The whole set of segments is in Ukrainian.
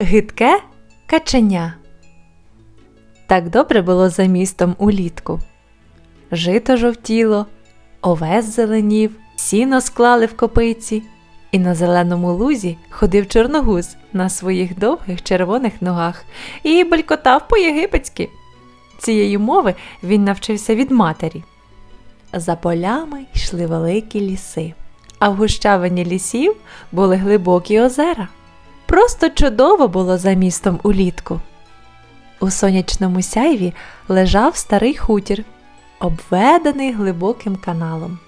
Гидке каченя. Так добре було за містом улітку. Жито жовтіло, овес зеленів, сіно склали в копиці, і на зеленому лузі ходив чорногуз на своїх довгих червоних ногах і белькотав по-єгипетськи. Цієї мови він навчився від матері. За полями йшли великі ліси, а в гущавині лісів були глибокі озера. Просто чудово було за містом улітку. У сонячному сяйві лежав старий хутір, обведений глибоким каналом.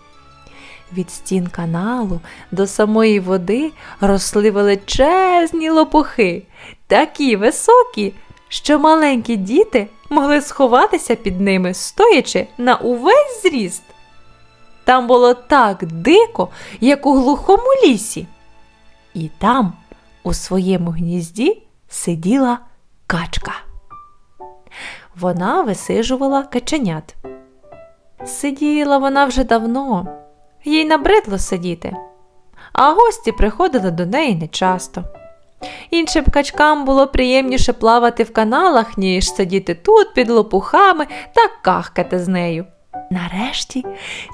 Від стін каналу до самої води росли величезні лопухи, такі високі, що маленькі діти могли сховатися під ними, стоячи на увесь зріст. Там було так дико, як у глухому лісі. І там, у своєму гнізді, сиділа качка. Вона висижувала каченят. Сиділа вона вже давно, їй набридло сидіти, а гості приходили до неї нечасто. Іншим качкам було приємніше плавати в каналах, ніж сидіти тут під лопухами та кахкати з нею. Нарешті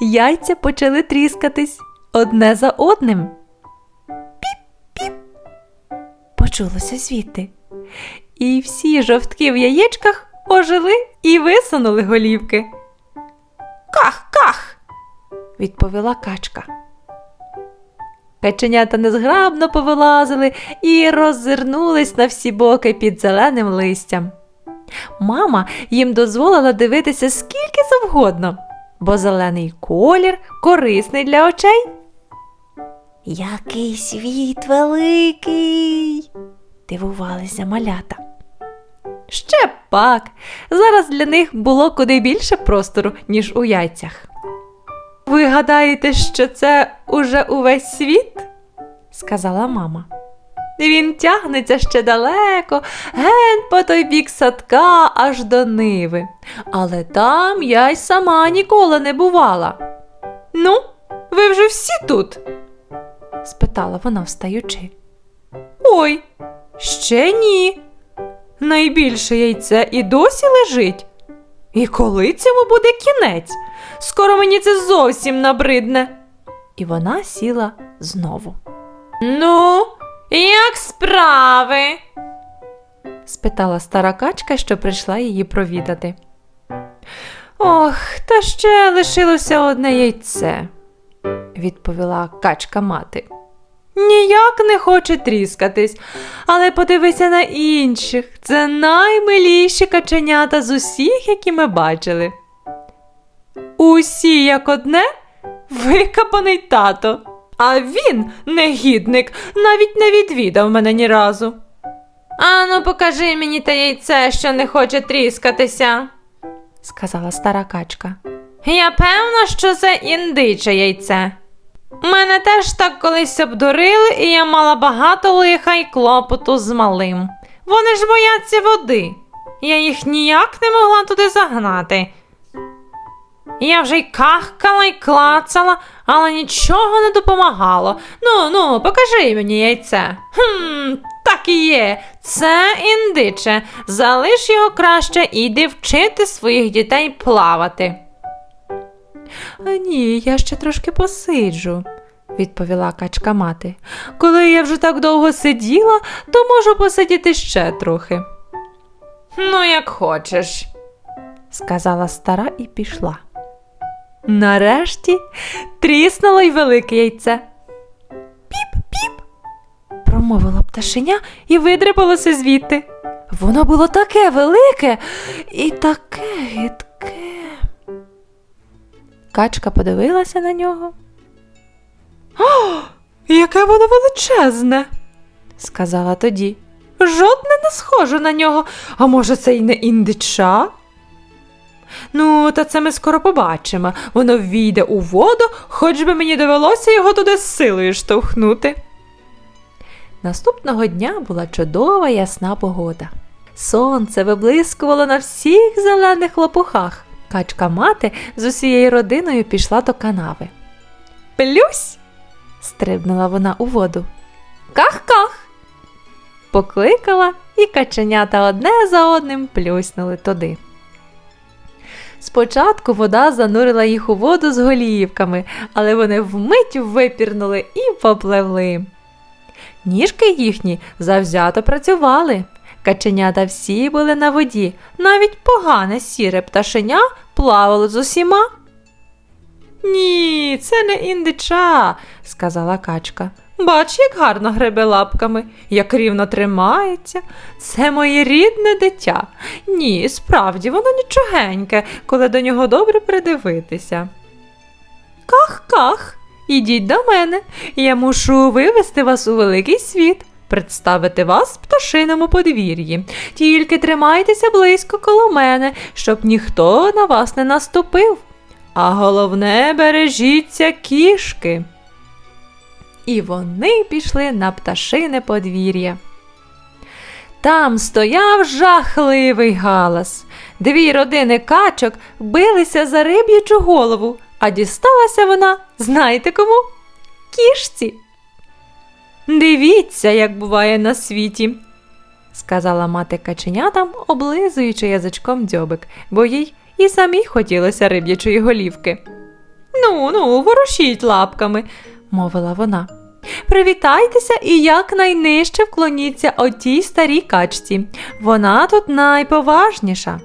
яйця почали тріскатись одне за одним. Піп-піп. Почулося звідти. І всі жовтки в яєчках ожили і висунули голівки. Ках, ках, відповіла качка. Каченята незграбно повилазили і роззирнулись на всі боки під зеленим листям. Мама їм дозволила дивитися скільки завгодно, бо зелений колір корисний для очей. Який світ великий, дивувалися малята. Ще пак, зараз для них було куди більше простору, ніж у яйцях. Ви гадаєте, що це уже увесь світ? сказала мама. Він тягнеться ще далеко, ген по той бік садка аж до ниви. Але там я й сама ніколи не бувала. Ну, ви вже всі тут? спитала вона, встаючи. Ой, ще ні. Найбільше яйце і досі лежить. І коли цьому буде кінець? Скоро мені це зовсім набридне. І вона сіла знову. Ну, як справи? спитала стара качка, що прийшла її провідати. Ох, та ще лишилося одне яйце, відповіла качка мати. Ніяк не хоче тріскатись, але подивися на інших. Це наймиліші каченята з усіх, які ми бачили. Усі, як одне, викопаний тато. А він, негідник, навіть не відвідав мене ні разу. Ану, покажи мені те яйце, що не хоче тріскатися, сказала стара качка. Я певна, що це індиче яйце. Мене теж так колись обдурили, і я мала багато лиха й клопоту з малим. Вони ж бояться води. Я їх ніяк не могла туди загнати. Я вже й кахкала й клацала, але нічого не допомагало. Ну, ну, покажи мені яйце. Хм, так і є. Це індиче. Залиш його краще і йди вчити своїх дітей плавати. Ні, я ще трошки посиджу, відповіла качка мати. Коли я вже так довго сиділа, то можу посидіти ще трохи. Ну, як хочеш, сказала стара і пішла. Нарешті тріснуло й велике яйце. Піп-піп, промовила пташеня і видрипалося звідти. Воно було таке велике і таке гидке. Качка подивилася на нього. О, яке воно величезне, сказала тоді. Жодне не схоже на нього, а може, це й не індича? Ну, та це ми скоро побачимо. Воно війде у воду, хоч би мені довелося його туди з силою штовхнути. Наступного дня була чудова ясна погода. Сонце виблискувало на всіх зелених лопухах. Качка мати з усією родиною пішла до канави. Плюсь, стрибнула вона у воду. Ках-ках. Покликала, і каченята одне за одним плюснули туди. Спочатку вода занурила їх у воду з голівками, але вони вмить випірнули і попливли. Ніжки їхні завзято працювали. Каченята всі були на воді, навіть погане сіре пташеня плавало з усіма. Ні, це не індича, сказала качка. Бач, як гарно гребе лапками, як рівно тримається. Це моє рідне дитя. Ні, справді воно нічогеньке, коли до нього добре придивитися. Ках-ках, ідіть до мене. Я мушу вивести вас у великий світ, представити вас в пташиному подвір'ї. Тільки тримайтеся близько коло мене, щоб ніхто на вас не наступив. А головне, бережіться кішки. І вони пішли на пташине подвір'я. Там стояв жахливий галас. Дві родини качок билися за риб'ячу голову, а дісталася вона, знаєте кому? Кішці. Дивіться, як буває на світі, сказала мати каченятам, облизуючи язичком дзьобик, бо їй і самій хотілося риб'ячої голівки. Ну, ну, ворушіть лапками, мовила вона. Привітайтеся і якнайнижче вклоніться отій старій качці. Вона тут найповажніша.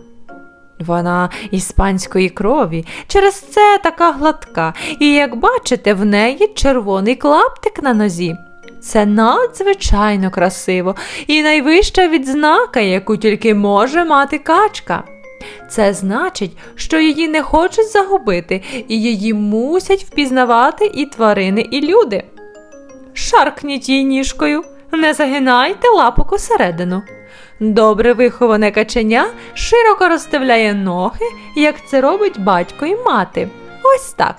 Вона іспанської крові, через це така гладка, і, як бачите, в неї червоний клаптик на нозі. Це надзвичайно красиво і найвища відзнака, яку тільки може мати качка. Це значить, що її не хочуть загубити, і її мусять впізнавати і тварини, і люди. Шаркніть їй ніжкою, не загинайте лапок усередину. Добре виховане каченя широко розставляє ноги, як це робить батько і мати. Ось так.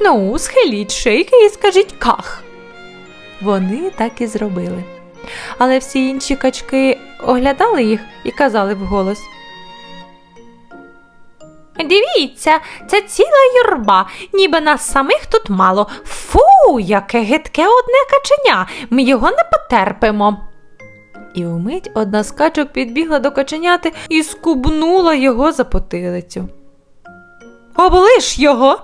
Ну, схиліть шийки і скажіть ках. Вони так і зробили. Але всі інші качки оглядали їх і казали вголос. Дивіться, це ціла юрба, ніби нас самих тут мало. Фу, яке гидке одне каченя, ми його не потерпимо. І вмить одна з качок підбігла до каченяти і скубнула його за потилицю. Облиш його,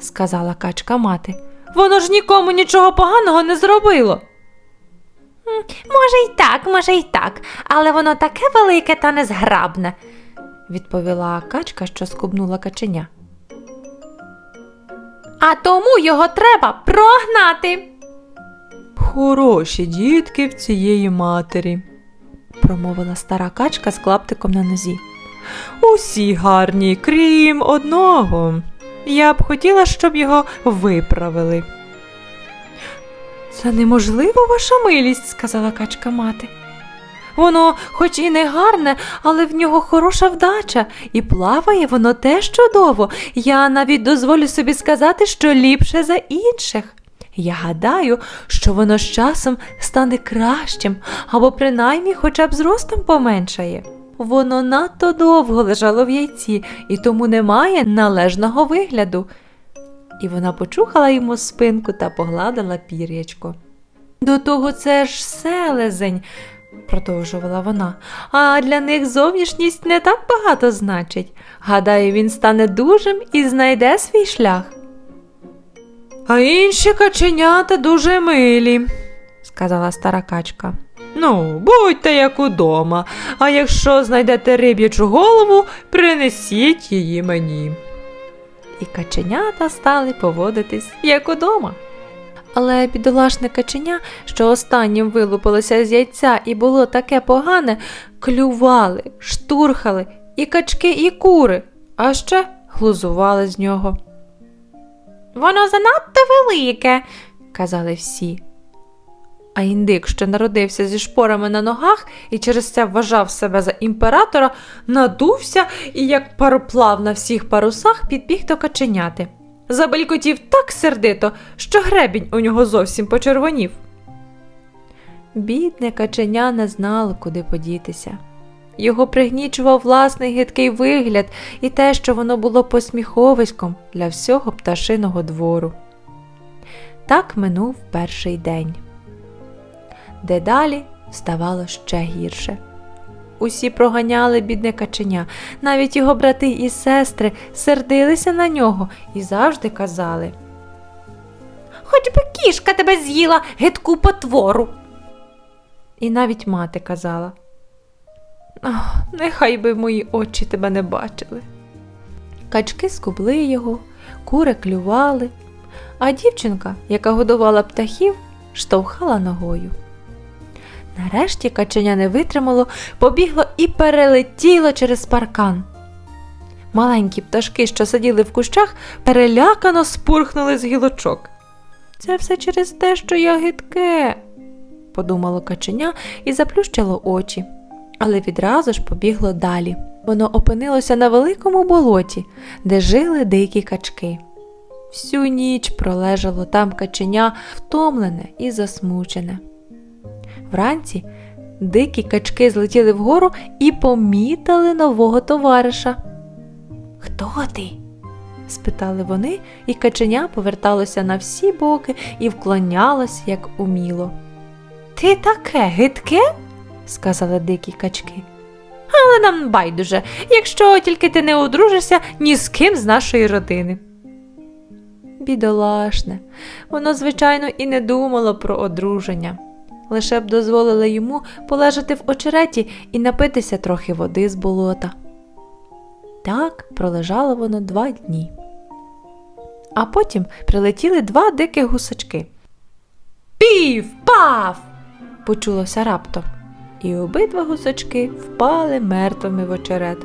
сказала качка мати. Воно ж нікому нічого поганого не зробило. Може, й так, може, й так, але воно таке велике та незграбне, відповіла качка, що скубнула каченя. А тому його треба прогнати. Хороші дітки в цієї матері, промовила стара качка з клаптиком на нозі. Усі гарні, крім одного. Я б хотіла, щоб його виправили. Це неможливо, ваша милість, сказала качка мати. Воно, хоч і не гарне, але в нього хороша вдача, і плаває воно теж чудово. Я навіть дозволю собі сказати, що ліпше за інших. Я гадаю, що воно з часом стане кращим або принаймні хоча б зростом поменшає. Воно надто довго лежало в яйці і тому не має належного вигляду. І вона почухала йому спинку та погладила пір'ячко. До того це ж селезень, продовжувала вона, а для них зовнішність не так багато значить. Гадаю, він стане дужим і знайде свій шлях. А інші каченята дуже милі, сказала стара качка. Ну, будьте як удома, а якщо знайдете риб'ячу голову, принесіть її мені. І каченята стали поводитись як удома. Але бідолашне каченя, що останнім вилупилося з яйця і було таке погане, клювали, штурхали і качки, і кури, а ще глузували з нього. Воно занадто велике, казали всі. А індик, що народився зі шпорами на ногах і через це вважав себе за імператора, надувся і, як пароплав на всіх парусах, підбіг до каченяти. Забелькотів так сердито, що гребінь у нього зовсім почервонів. Бідне каченя не знало, куди подітися. Його пригнічував власний гидкий вигляд і те, що воно було посміховиськом для всього пташиного двору. Так минув перший день. Дедалі ставало ще гірше. Усі проганяли бідне каченя, навіть його брати і сестри сердилися на нього і завжди казали. Хоч би кішка тебе з'їла гидку потвору. І навіть мати казала. Ах, нехай би мої очі тебе не бачили. Качки скубли його, кури клювали, а дівчинка, яка годувала птахів, штовхала ногою. Нарешті каченя не витримало, побігло і перелетіло через паркан. Маленькі пташки, що сиділи в кущах, перелякано спурхнули з гілочок. Це все через те, що я гидке, подумало каченя і заплющило очі, але відразу ж побігло далі. Воно опинилося на великому болоті, де жили дикі качки. Всю ніч пролежало там каченя, втомлене і засмучене. Вранці дикі качки злетіли вгору і помітили нового товариша. Хто ти? спитали вони, і каченя поверталося на всі боки і вклонялось, як уміло. Ти таке гидке? сказали дикі качки. Але нам байдуже, якщо тільки ти не одружишся ні з ким з нашої родини. Бідолашне, воно, звичайно, і не думало про одруження. Лише б дозволили йому полежати в очереті і напитися трохи води з болота. Так пролежало воно два дні. А потім прилетіли два диких гусачки. Пів, пав! почулося раптом, і обидва гусачки впали мертвими в очерет.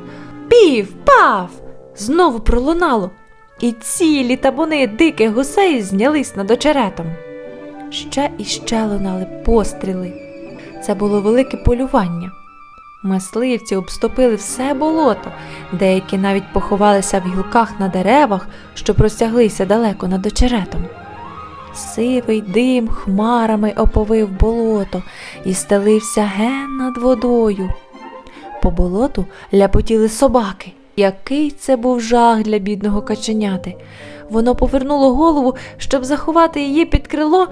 Пів, пав! Знову пролунало, і цілі табуни диких гусей знялись над очеретом. Ще і ще лунали постріли. Це було велике полювання. Мисливці обступили все болото, деякі навіть поховалися в гілках на деревах, що простяглися далеко над очеретом. Сивий дим хмарами оповив болото і стелився ген над водою. По болоту ляпотіли собаки. Який це був жах для бідного каченяти. Воно повернуло голову, щоб заховати її під крило,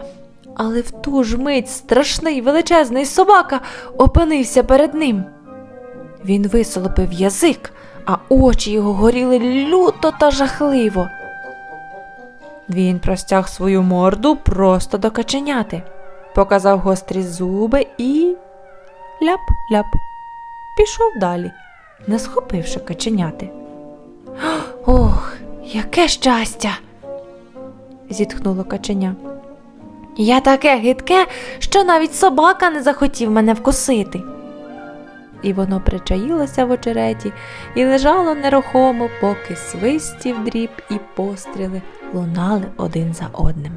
але в ту ж мить страшний величезний собака опинився перед ним. Він висолопив язик, а очі його горіли люто та жахливо. Він простяг свою морду просто до каченяти, показав гострі зуби і ляп-ляп, пішов далі, не схопивши каченяти. Ох, яке щастя! зітхнуло каченя. Я таке гидке, що навіть собака не захотів мене вкусити. І воно причаїлося в очереті і лежало нерухомо, поки свистів дріб і постріли лунали один за одним.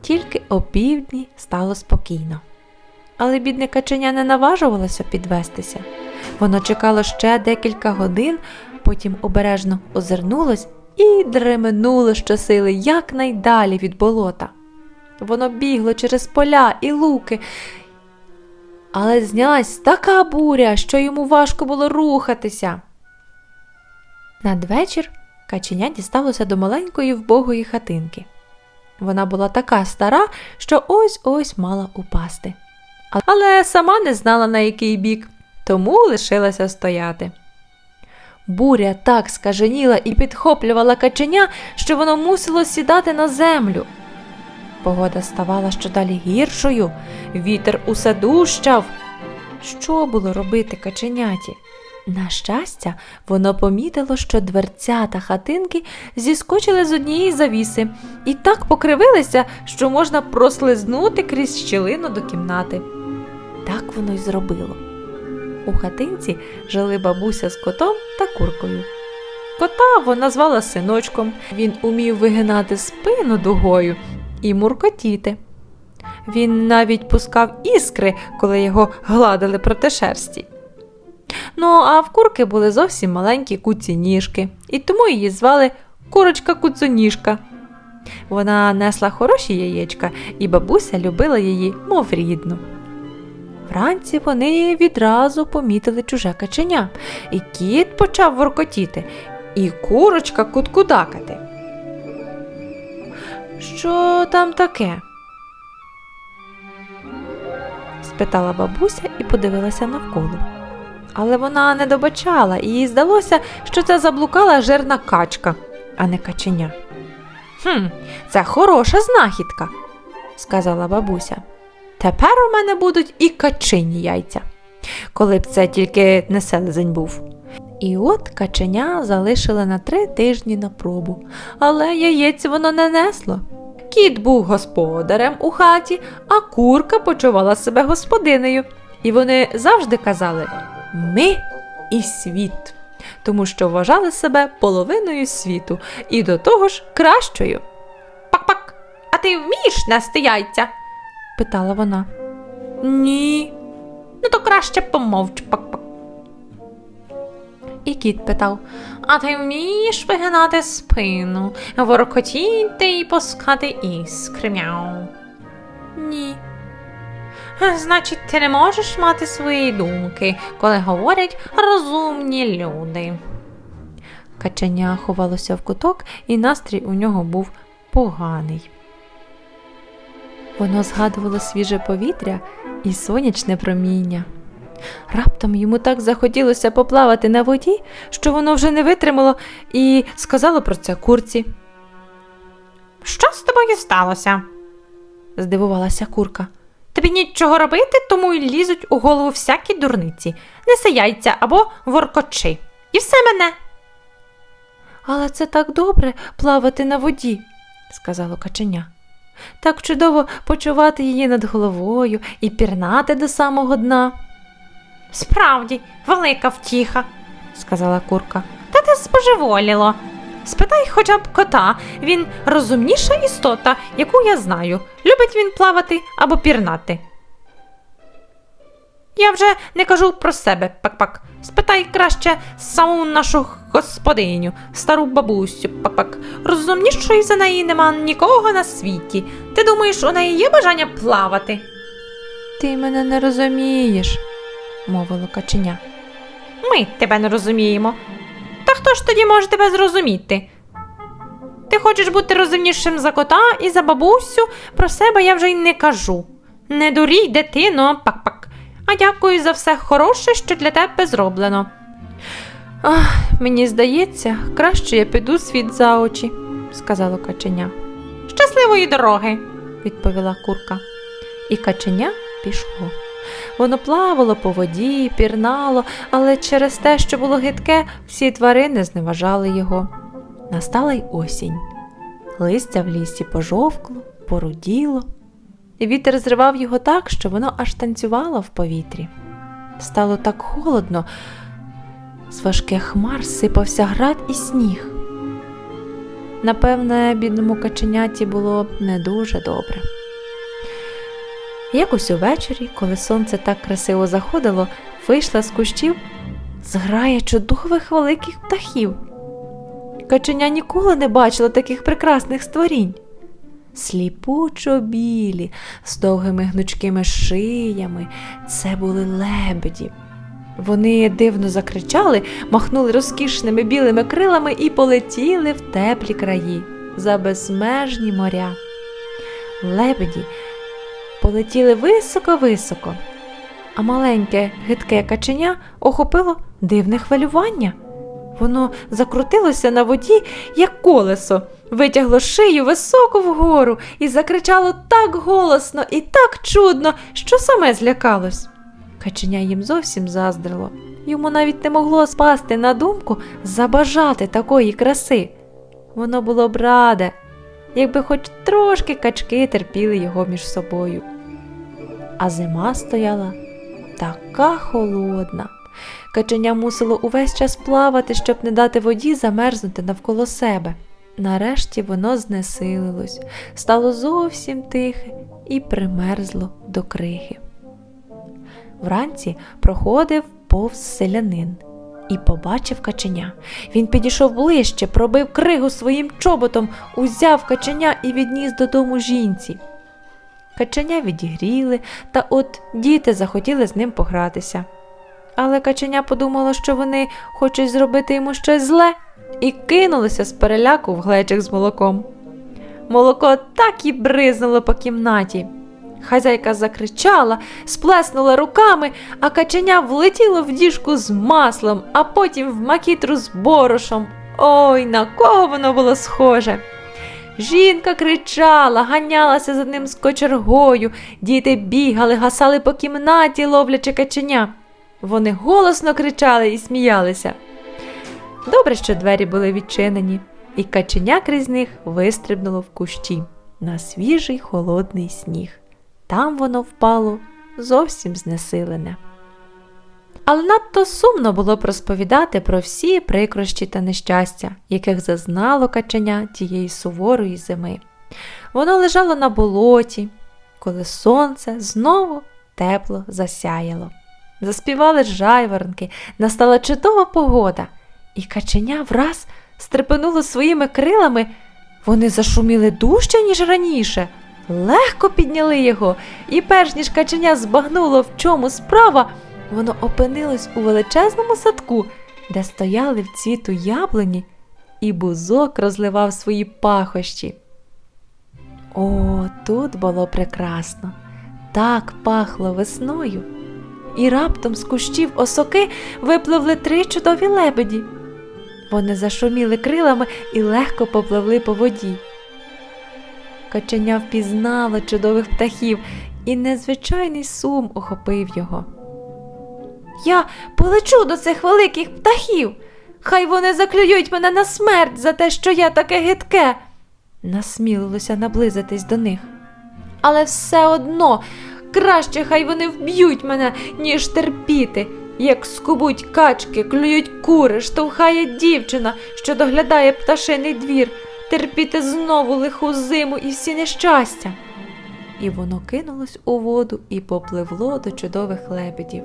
Тільки опівдні стало спокійно. Але бідне каченя не наважувалося підвестися. Воно чекало ще декілька годин, потім обережно озирнулось і дременуло щосили якнайдалі від болота. Воно бігло через поля і луки, але знялась така буря, що йому важко було рухатися. Надвечір каченя дісталося до маленької вбогої хатинки. Вона була така стара, що ось ось мала упасти. Але сама не знала, на який бік, тому лишилася стояти. Буря так скаженіла і підхоплювала каченя, що воно мусило сідати на землю. Погода ставала щодалі гіршою, вітер усе дужчав. Що було робити каченяті? На щастя, воно помітило, що дверця та хатинки зіскочили з однієї завіси і так покривилися, що можна прослизнути крізь щілину до кімнати. Так воно й зробило. У хатинці жили бабуся з котом та куркою. Кота вона звала синочком, він умів вигинати спину дугою і муркотіти. Він навіть пускав іскри, коли його гладили проти шерсті. Ну, а в курки були зовсім маленькі куці ніжки, і тому її звали курочка куцоніжка. Вона несла хороші яєчка, і бабуся любила її, мов рідну. Вранці вони відразу помітили чуже каченя, і кіт почав воркотіти, і курочка куткудакати. Що там таке? спитала бабуся і подивилася навколо. Але вона не добачала, і їй здалося, що це заблукала жирна качка, а не каченя. Хм, це хороша знахідка, сказала бабуся. Тепер у мене будуть і качині яйця, коли б це тільки не селезень був. І от каченя залишили на три тижні на пробу, але яєць воно не несло. Кіт був господарем у хаті, а курка почувала себе господинею. І вони завжди казали ми і світ, тому що вважали себе половиною світу і до того ж кращою. Пак-пак, а ти вмієш нести яйця? питала вона. Ні. Ну то краще помовч, пак-пак. І кіт питав: А ти вмієш вигинати спину, воркотіти і пускати іскри мяу? Ні. Значить, ти не можеш мати свої думки, коли говорять розумні люди. Каченя ховалося в куток, і настрій у нього був поганий. Воно згадувало свіже повітря і сонячне проміння. Раптом йому так захотілося поплавати на воді, що воно вже не витримало і сказало про це курці. Що з тобою сталося? здивувалася курка. Тобі нічого робити, тому й лізуть у голову всякі дурниці. Неси яйця або воркочи. І все мене. Але це так добре плавати на воді, сказало каченя. Так чудово почувати її над головою і пірнати до самого дна. Справді, велика втіха, сказала курка. Та ти споживоліло. Спитай хоча б кота, він розумніша істота, яку я знаю. Любить він плавати або пірнати. Я вже не кажу про себе, пак-пак. Спитай краще саму нашу господиню, стару бабусю, пак-пак. Розумнішої за неї нема нікого на світі. Ти думаєш, у неї є бажання плавати? Ти мене не розумієш, мовило каченя. Ми тебе не розуміємо. Та хто ж тоді може тебе зрозуміти? Ти хочеш бути розумнішим за кота і за бабусю, про себе я вже й не кажу. Не дурій, дитино, пак-пак. А дякую за все хороше, що для тебе зроблено. Ах, мені здається, краще я піду світ за очі, сказало каченя. Щасливої дороги, відповіла курка. І каченя пішло. Воно плавало по воді, пірнало, але через те, що було гидке, всі тварини зневажали його. Настала й осінь. Листя в лісі пожовкло, поруділо. І Вітер зривав його так, що воно аж танцювало в повітрі. Стало так холодно, з важких хмар сипався град і сніг. Напевне, бідному каченяті було не дуже добре. Якось увечері, коли сонце так красиво заходило, вийшла з кущів зграя чудових великих птахів. Каченя ніколи не бачила таких прекрасних створінь. Сліпучо білі, з довгими гнучкими шиями, це були лебеді. Вони дивно закричали, махнули розкішними білими крилами і полетіли в теплі краї за безмежні моря. Лебеді полетіли високо-високо, а маленьке гидке каченя охопило дивне хвилювання. Воно закрутилося на воді, як колесо, витягло шию високо вгору і закричало так голосно і так чудно, що саме злякалось. Каченя їм зовсім заздрило. Йому навіть не могло спасти на думку забажати такої краси. Воно було б раде, якби хоч трошки качки терпіли його між собою. А зима стояла така холодна. Каченя мусило увесь час плавати, щоб не дати воді замерзнути навколо себе. Нарешті воно знесилилось, стало зовсім тихе і примерзло до крихи. Вранці проходив повз селянин і побачив каченя. Він підійшов ближче, пробив кригу своїм чоботом, узяв каченя і відніс додому жінці. Каченя відігріли, та от діти захотіли з ним погратися. Але каченя подумало, що вони хочуть зробити йому щось зле, і кинулося з переляку в глечик з молоком. Молоко так і бризнуло по кімнаті. Хазяйка закричала, сплеснула руками, а каченя влетіло в діжку з маслом, а потім в макітру з борошом. Ой, на кого воно було схоже. Жінка кричала, ганялася за ним з кочергою, діти бігали, гасали по кімнаті, ловлячи каченя. Вони голосно кричали і сміялися. Добре, що двері були відчинені, і каченя крізь них вистрибнуло в кущі на свіжий холодний сніг. Там воно впало зовсім знесилене. Але надто сумно було б розповідати про всі прикрощі та нещастя, яких зазнало каченя тієї суворої зими. Воно лежало на болоті, коли сонце знову тепло засяяло. Заспівали жайворонки, настала чудова погода, і каченя враз стрепенуло своїми крилами. Вони зашуміли дужче, ніж раніше, легко підняли його, і перш ніж каченя збагнуло, в чому справа, воно опинилось у величезному садку, де стояли в цвіту яблуні, і бузок розливав свої пахощі. О, тут було прекрасно, так пахло весною. І раптом з кущів осоки випливли три чудові лебеді. Вони зашуміли крилами і легко попливли по воді. Каченя впізнало чудових птахів, і незвичайний сум охопив його. Я полечу до цих великих птахів. Хай вони заклюють мене на смерть за те, що я таке гидке. Насмілилося наблизитись до них. Але все одно краще хай вони вб'ють мене, ніж терпіти, як скубуть качки, клюють кури, штовхає дівчина, що доглядає пташиний двір, терпіти знову лиху зиму і всі нещастя. І воно кинулось у воду і попливло до чудових лебедів.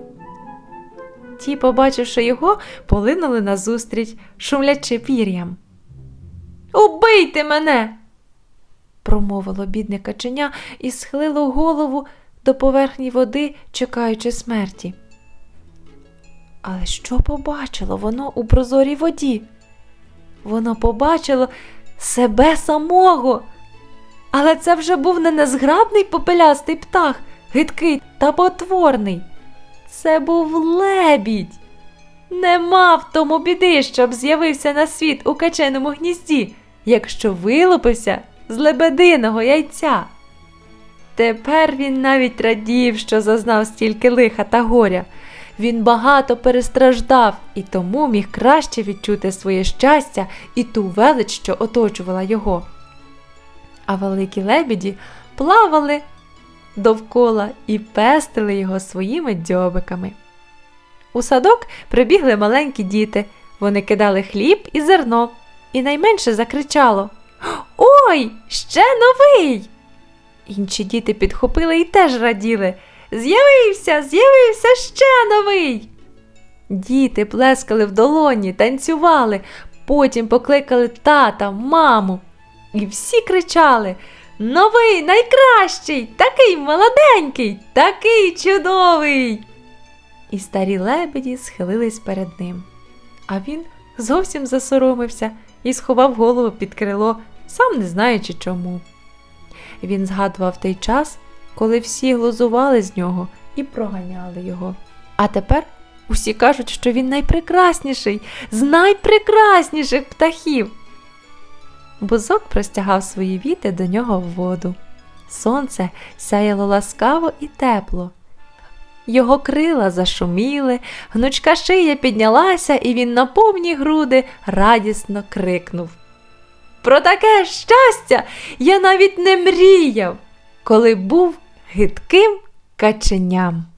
Ті, побачивши його, полинули назустріч, шумлячи пір'ям. Убийте мене! промовило бідне каченя і схилило голову до поверхні води, чекаючи смерті. Але що побачило воно у прозорій воді? Воно побачило себе самого. Але це вже був не незграбний попелястий птах, гидкий та потворний. Це був лебідь. Нема в тому біди, щоб з'явився на світ у каченому гнізді, якщо вилупився з лебединого яйця. Тепер він навіть радів, що зазнав стільки лиха та горя. Він багато перестраждав і тому міг краще відчути своє щастя і ту велич, що оточувала його. А великі лебіді плавали довкола і пестили його своїми дзьобиками. У садок прибігли маленькі діти. Вони кидали хліб і зерно, і найменше закричало Ой, ще новий! Інші діти підхопили і теж раділи. З'явився, з'явився ще новий. Діти плескали в долоні, танцювали, потім покликали тата, маму. І всі кричали Новий, найкращий, такий молоденький, такий чудовий. І старі лебеді схилились перед ним. А він зовсім засоромився і сховав голову під крило, сам не знаючи чому. Він згадував той час, коли всі глузували з нього і проганяли його. А тепер усі кажуть, що він найпрекрасніший з найпрекрасніших птахів. Бузок простягав свої віти до нього в воду. Сонце сяяло ласкаво і тепло. Його крила зашуміли, гнучка шия піднялася, і він на повні груди радісно крикнув. Про таке щастя я навіть не мріяв, коли був гидким каченям.